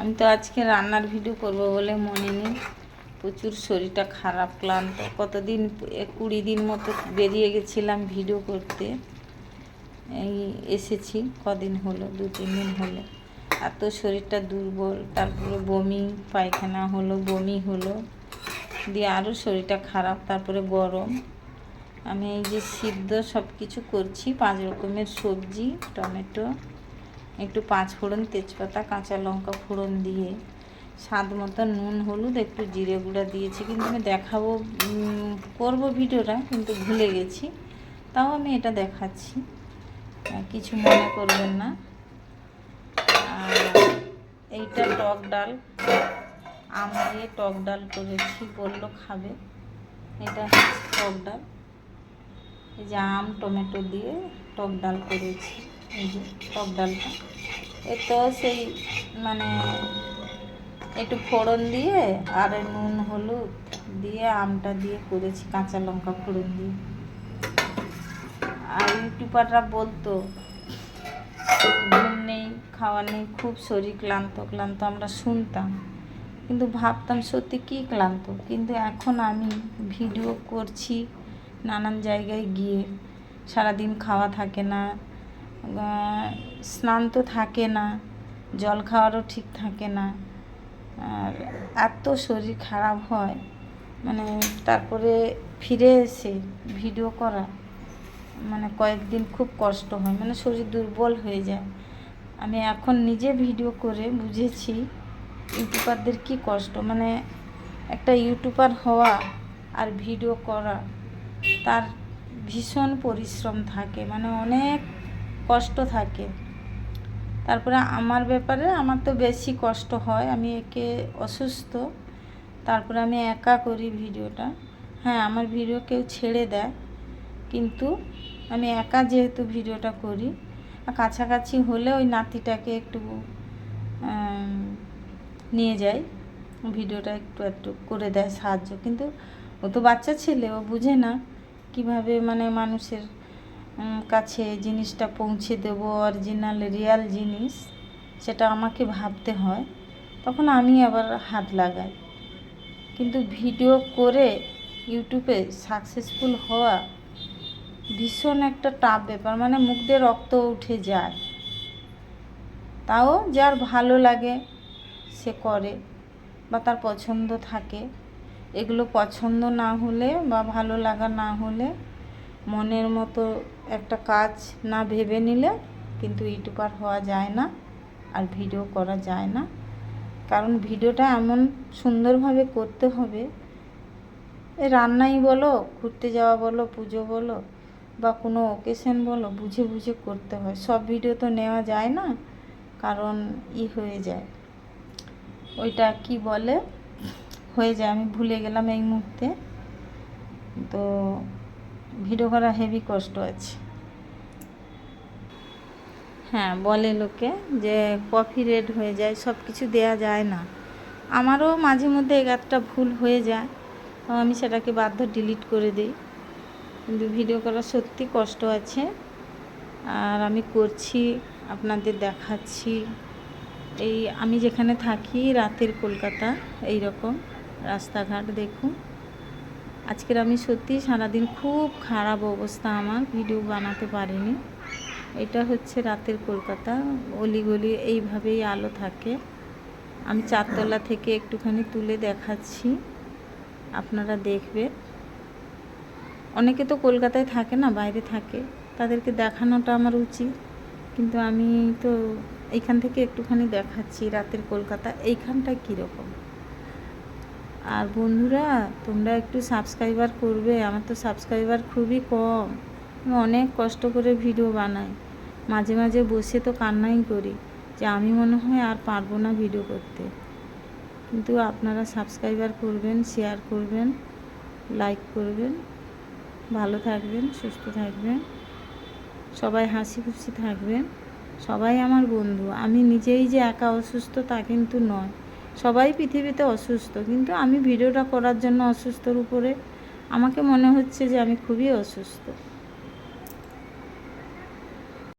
আমি তো আজকে রান্নার ভিডিও করব বলে মনে নেই। প্রচুর শরীরটা খারাপ, ক্লান্ত। কতদিন কুড়ি দিন মতো বেরিয়ে গেছিলাম ভিডিও করতে। এই এসেছি, কদিন হলো? দু, তিন দিন হলো। এত শরীরটা দুর্বল, তারপরে বমি, পায়খানা হলো, বমি হলো। দিয়ে আরও শরীরটা খারাপ, তারপরে গরম। আমি এই যে সিদ্ধ সব কিছু করছি, পাঁচ রকমের সবজি, টমেটো একটু পাঁচ ফোড়ন তেজপাতা, কাঁচা লঙ্কা ফোড়ন দিয়ে, স্বাদ মতো নুন, হলুদ, একটু জিরে গুঁড়া দিয়েছি। কিন্তু আমি দেখাবো করব ভিডিওটা, কিন্তু ভুলে গেছি। তাও আমি এটা দেখাচ্ছি। কিছু মনে করবেন না। আর এইটা টক ডাল। আম টক ডাল করেছি, বলল খাবে। এটা টক ডাল। এই যে আম, টমেটো দিয়ে টক ডাল করেছি। টক ডালটা। এ তো সেই মানে একটু ফোড়ন দিয়ে আর নুন, হলুদ দিয়ে, আমটা দিয়ে করেছি, কাঁচা লঙ্কা ফোড়ন দিয়ে। আর ইউটিউবাররা বলতো, ঘুম নেই, খাওয়া নেই, খুব শরীর ক্লান্ত ক্লান্ত আমরা শুনতাম। কিন্তু ভাবতাম সত্যি কী ক্লান্ত। কিন্তু এখন আমি ভিডিও করছি নানান জায়গায় গিয়ে। সারাদিন খাওয়া থাকে না স্নান তো থাকে না, জল খাওয়ারও ঠিক থাকে না। আর এত শরীর খারাপ হয় মানে তারপরে ফিরে এসে ভিডিও করা মানে কয়েকদিন খুব কষ্ট হয় মানে শরীর দুর্বল হয়ে যায়। আমি এখন নিজে ভিডিও করে বুঝেছি ইউটিউবারদের কি কষ্ট মানে একটা ইউটিউবার হওয়া আর ভিডিও করা, তার ভীষণ পরিশ্রম থাকে মানে অনেক কষ্ট থাকে। তারপরে আমার ব্যাপারে আমার তো বেশি কষ্ট হয়, আমি একে অসুস্থ। তারপরে আমি একা করি ভিডিওটা। হ্যাঁ আমার ভিডিও কেউ ছেড়ে দেয়, কিন্তু আমি একা যেহেতু ভিডিওটা করি কাছাকাছি হলে ওই নাতিটাকে একটু নিয়ে যাই, ভিডিওটা একটু একটু করে দেয় সাহায্য। কিন্তু ও তো বাচ্চা ছেলে, ও বুঝে না কীভাবে মানে মানুষের কাছে জিনিসটা পৌঁছে দেবো অরিজিনাল রিয়াল জিনিস, সেটা আমাকে ভাবতে হয়। তখন আমি আবার হাত লাগাই। কিন্তু ভিডিও করে ইউটিউবে সাকসেসফুল হওয়া ভীষণ একটা টাফ ব্যাপার মানে মুখ দিয়ে রক্ত উঠে যায়। তাও যার ভালো লাগে, সে করে বা তার পছন্দ থাকে। এগুলো পছন্দ না হলে বা ভালো লাগা না হলে মনের মতো একটা কাজ না ভেবে নিলে কিন্তু ইউটিউবার হওয়া যায় না আর ভিডিও করা যায় না। কারণ ভিডিওটা এমন সুন্দরভাবে করতে হবে, এ রান্নাই বলো, ঘুরতে যাওয়া বলো, পুজো বলো, বা কোনো ওকেশন বলো, বুঝে বুঝে করতে হয়। সব ভিডিও তো নেওয়া যায় না, কারণ ই হয়ে যায়। ওইটা কি বলে? হয়ে যায়, আমি ভুলে গেলাম এই মুহূর্তে। তো ভিডিও করা হেভি কষ্ট আছে। হ্যাঁ বলে লোকে যে কফি রেড হয়ে যায় সব কিছু দেয়া যায় না। আমারও মাঝে মধ্যে এগারটা ভুল হয়ে যায় আমি সেটাকে বাধ্য ডিলিট করে দিই। কিন্তু ভিডিও করা সত্যি কষ্ট আছে, আর আমি করছি, আপনাদের দেখাচ্ছি। এই আমি যেখানে থাকি, রাতের কলকাতা এই রকম রাস্তাঘাট দেখুন। আজকের আমি সত্যি সারাদিন খুব খারাপ অবস্থা আমার ভিডিও বানাতে পারিনি। এটা হচ্ছে রাতের কলকাতা অলিগলি এইভাবেই আলো থাকে। আমি চারতলা থেকে একটুখানি তুলে দেখাচ্ছি, আপনারা দেখবে। অনেকে তো কলকাতায় থাকে না, বাইরে থাকে, তাদেরকে দেখানোটা আমার উচিত। কিন্তু আমি তো এইখান থেকে একটুখানি দেখাচ্ছি, রাতের কলকাতা, এইখানটা কীরকম? আর বন্ধুরা, তোমরা একটু সাবস্ক্রাইবার করবে, আমার তো সাবস্ক্রাইবার খুবই কম। আমি অনেক কষ্ট করে ভিডিও বানাই। মাঝে মাঝে বসে তো কান্নাই করি যে আমি মনে হয় আর পারব না ভিডিও করতে। কিন্তু আপনারা সাবস্ক্রাইবার করবেন শেয়ার করবেন লাইক করবেন, ভালো থাকবেন, সুস্থ থাকবেন, সবাই হাসি খুশি থাকবেন। সবাই আমার বন্ধু। আমি নিজেই যে একা অসুস্থ তা কিন্তু নয়। সবাই পৃথিবীতে অসুস্থ, কিন্তু আমি ভিডিওটা করার জন্য অসুস্থর উপরে আমাকে মনে হচ্ছে যে আমি খুবই অসুস্থ।